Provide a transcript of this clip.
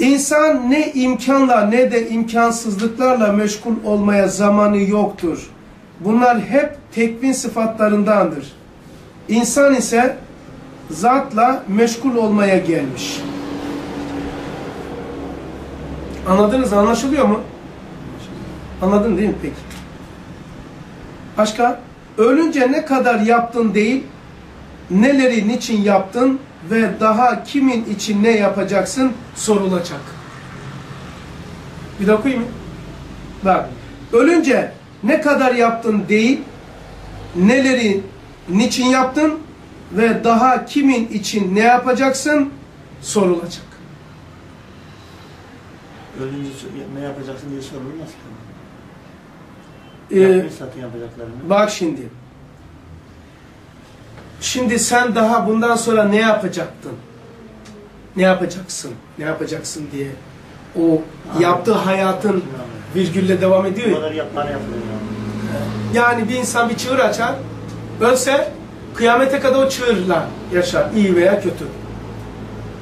İnsan ne imkanla ne de imkansızlıklarla meşgul olmaya zamanı yoktur. Bunlar hep tekvin sıfatlarındandır. İnsan ise zatla meşgul olmaya gelmiş. Anladınız? Anlaşılıyor mu? Anladın değil mi peki? Başka? Ölünce ne kadar yaptın değil, neleri niçin yaptın ve daha kimin için ne yapacaksın sorulacak. Bir daha okuyayım mı? Bak, ölünce ne kadar yaptın değil, neleri niçin yaptın ve daha kimin için ne yapacaksın sorulacak. Ölünce ne yapacaksın diye sorulmaz ki. Ee, yapacaklarını. Bak şimdi. Şimdi sen daha bundan sonra ne yapacaktın? Ne yapacaksın? Ne yapacaksın diye. O yaptığı hayatın virgülle devam ediyor ya. yapılıyor. Yani bir insan bir çığır açar, ölse kıyamete kadar o çığırla yaşar, iyi veya kötü.